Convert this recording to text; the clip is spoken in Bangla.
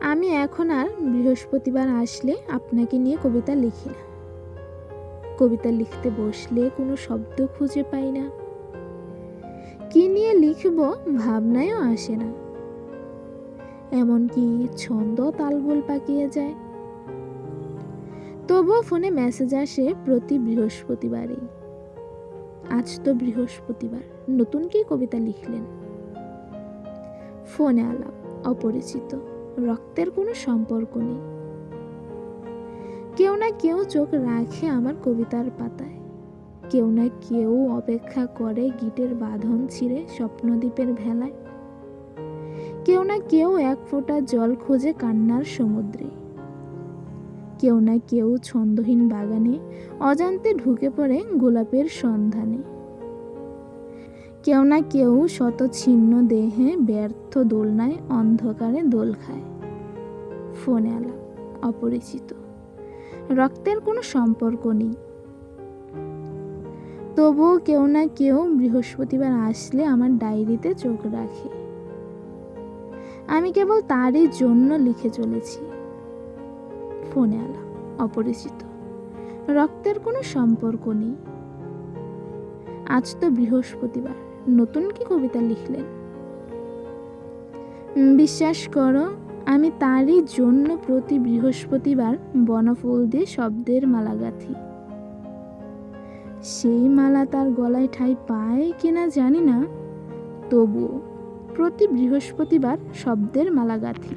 আমি এখন আর বৃহস্পতিবার আসলে আপনাকে নিয়ে কবিতা লিখি না। কবিতা লিখতে বসলে কোনো শব্দ খুঁজে পাই না। কি নিয়ে লিখব ভাবনায়ও আসে না। এমনকি ছন্দ তালগোল পাকিয়ে যায়। তবুও ফোনে মেসেজ আসে প্রতি বৃহস্পতিবারেই। আজ তো বৃহস্পতিবার, নতুন কি কবিতা লিখলেন? ফোনে আলাপ, অপরিচিত। রক্তের কোনো সম্পর্ক নেই। কেউ না কেউ চোখ রাখে আমার কবিতার পাতায়। কেউ না কেউ অপেক্ষা করে গিটের বাঁধন ছিঁড়ে স্বপ্নদ্বীপের ভেলায়। কেউ না কেউ এক ফোঁটা জল খোঁজে কান্নার সমুদ্রে। কেউ না কেউ ছন্দহীন বাগানে অজান্তে ঢুকে পড়ে গোলাপের সন্ধানে। কেউ না কেউ শত ছিন্ন দেহে ব্যর্থ দোলনায় অন্ধকারে দোল খায়। ফোনে আলাপ, অপরিচিত। রক্তের কোনো সম্পর্ক নেই। তবুও কেউ না কেউ বৃহস্পতিবার আসলে আমার ডায়েরিতে চোখ রাখে। আমি কেবল তারই জন্য লিখে চলেছি। ফোনে আলাপ, অপরিচিত। রক্তের কোনো সম্পর্ক নেই। আজ তো বৃহস্পতিবার। নতুন কি কবিতা লিখলেন বিশ্বাস করো, আমি তারই জন্য প্রতি বৃহস্পতিবার বনফুল দিয়ে শব্দের মালা গাঁথি। সেই মালা তার গলায় ঠাই পায় কিনা জানি না, তবুও প্রতি বৃহস্পতিবার শব্দের মালা গাঁথি।